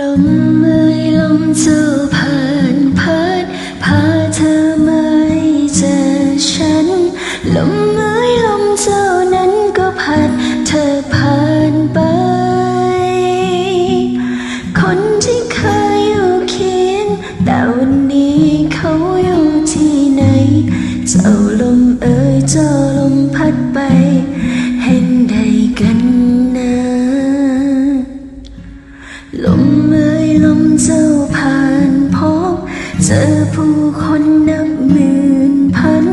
ลมเอ่ยลมเจ้าผ่านพัดพาเธอมาเจอฉัน ลมเอ่ยลมเจ้านั้นก็พัดเธอผ่านไป คนที่เคยอยู่เคียงแต่วันนี้เขาอยู่ที่ไหน เจ้าลมเอ่ยเจ้าลมพัดไป เห็นได้กันนะล คนนับหมื่นพัน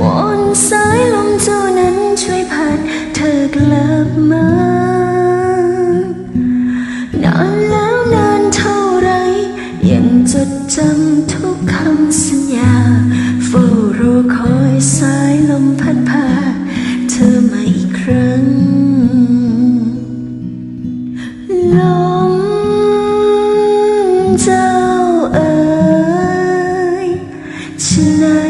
วอนสายลมเจ้านั้นช่วยพัดเธอกลับมานานแล้วนานเท่าไร ยังจดจำทุกคำสัญญาเฝ้ารอคอยสายลมพัดพาเธอมาอีกครั้งล ฉั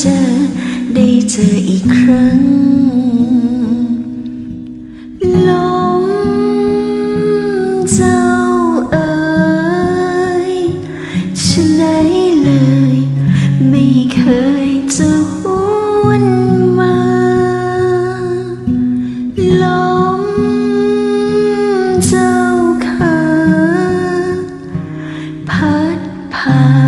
เจอได้เจออีกครั้ง ลมเจ้าเอ๋ยฉันไหนเลย ไม่เคยจะหวนมา ลมเจ้าขาพัดพา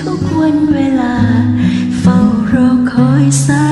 ทุกวันเวลา เฝ้ารอคอยสัก